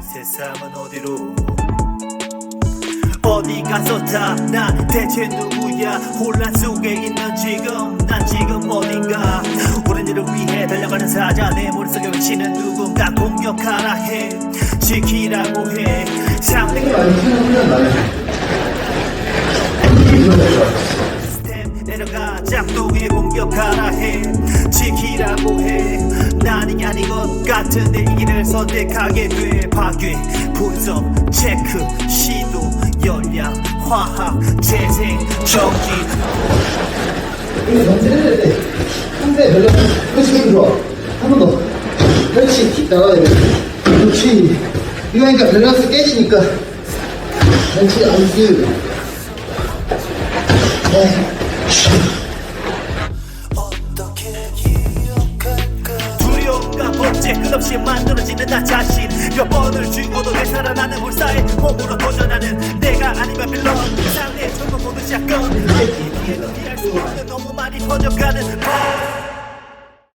세상은 어디로? 어디 가서 다난 대체 누구야? 혼란 속에 있는 지금? 난 지금 어딘가? 오랜 일을 위해 달려가는 사자 내 머릿속에 외치는 누군가 공격하라 해. 지키라고 해. 상대 많이 생각하면 나는 내려가 짝퉁에 공격하라 해. 지키라고 아닌 것 같은데 이 길을 선택하게 돼. 파괴 분석 체크 시도 열량 화학 재생 정지 이거 전체를 때 상대 별로 그렇지 좋아 한번 더. 그렇지 킥 나가야 돼. 그렇지. 이거 하니까 밸런스 깨지니까. 그렇지 안쓰 어 끝없이 만들어지는 나 자신. 몇 번을 죽어도 내 살아나는 불사의 몸으로 도전하는 내가 아니면 빌런. 상대의 전부 모두 샷건 내 뒤에 피할 수 없는 너무 많이 퍼져가는 밤